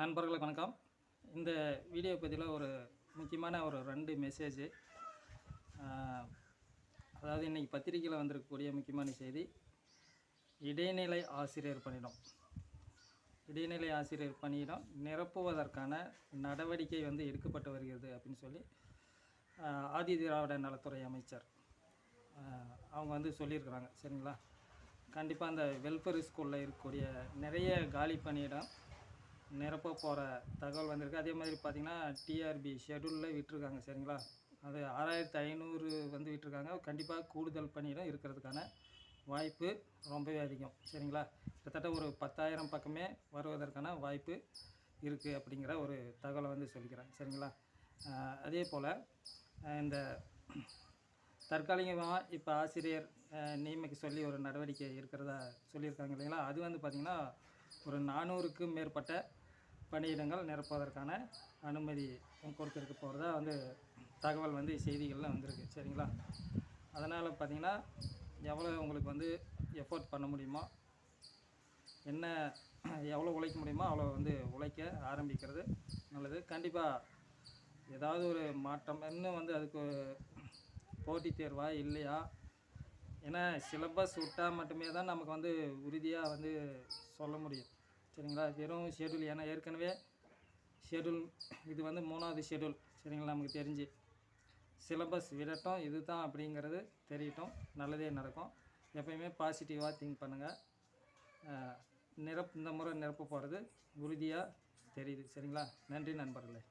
நண்பர்களுக்கு வணக்கம். இந்த வீடியோ பதிவில் ஒரு முக்கியமான ஒரு ரெண்டு மெசேஜ் அதாவது இன்றைக்கி பத்திரிக்கையில் வந்திருக்கக்கூடிய முக்கியமான செய்தி இடைநிலை ஆசிரியர் பணியிடம். இடைநிலை ஆசிரியர் பணியிடம் நிரப்புவதற்கான நடவடிக்கை வந்து எடுக்கப்பட்டு வருகிறது அப்படின்னு சொல்லி ஆதி திராவிட நலத்துறை அமைச்சர் அவங்க வந்து சொல்லியிருக்கிறாங்க. சரிங்களா? கண்டிப்பாக அந்த வெல்ஃபேர் ஸ்கூலில் இருக்கக்கூடிய நிறைய காலி பணியிடம் நிரப்ப போகிற தகவல் வந்திருக்கு. அதே மாதிரி பார்த்திங்கன்னா டிஆர்பி ஷெடியூலில் விட்டுருக்காங்க. சரிங்களா? அது ஆறாயிரத்து ஐநூறு வந்து விட்டுருக்காங்க. கண்டிப்பாக கூடுதல் பணியிடம் இருக்கிறதுக்கான வாய்ப்பு ரொம்பவே அதிகம். சரிங்களா? கிட்டத்தட்ட ஒரு பத்தாயிரம் பக்கமே வருவதற்கான வாய்ப்பு இருக்குது அப்படிங்கிற ஒரு தகவலை வந்து சொல்லிக்கிறேன். சரிங்களா? அதே போல் இந்த தற்காலிகமாக இப்போ ஆசிரியர் நியமிக்க சொல்லி ஒரு நடவடிக்கை இருக்கிறதா சொல்லியிருக்காங்க இல்லைங்களா? அது வந்து பார்த்திங்கன்னா ஒரு நானூறுக்கும் மேற்பட்ட பணியிடங்கள் நிரப்புவதற்கான அனுமதி கொடுத்துருக்க போகிறதா வந்து தகவல் வந்து செய்திகளில் வந்திருக்கு. சரிங்களா? அதனால் பார்த்திங்கன்னா எவ்வளோ உங்களுக்கு வந்து எஃபோர்ட் பண்ண முடியுமோ என்ன எவ்வளோ உழைக்க முடியுமோ அவ்வளோ வந்து உழைக்க ஆரம்பிக்கிறது நல்லது. கண்டிப்பாக ஏதாவது ஒரு மாற்றம் இன்னும் வந்து அதுக்கு போட்டித் தேர்வா இல்லையா? ஏன்னா சிலபஸ் விட்டால் மட்டுமே தான் நமக்கு வந்து உறுதியாக வந்து சொல்ல முடியும். சரிங்களா? வெறும் ஷெடியூல் ஏன்னா ஏற்கனவே ஷெடியூல் இது வந்து மூணாவது ஷெடியூல் சரிங்களா? நமக்கு தெரிஞ்சு. சிலபஸ் விடட்டும் இது தான் அப்படிங்கிறது தெரியட்டும். நல்லதே நடக்கும். எப்பயுமே பாசிட்டிவாக திங்க் பண்ணுங்கள் நிரப் இந்த முறை நிரப்ப போகிறது உறுதியாக தெரியுது. சரிங்களா? நன்றி நண்பர்களே.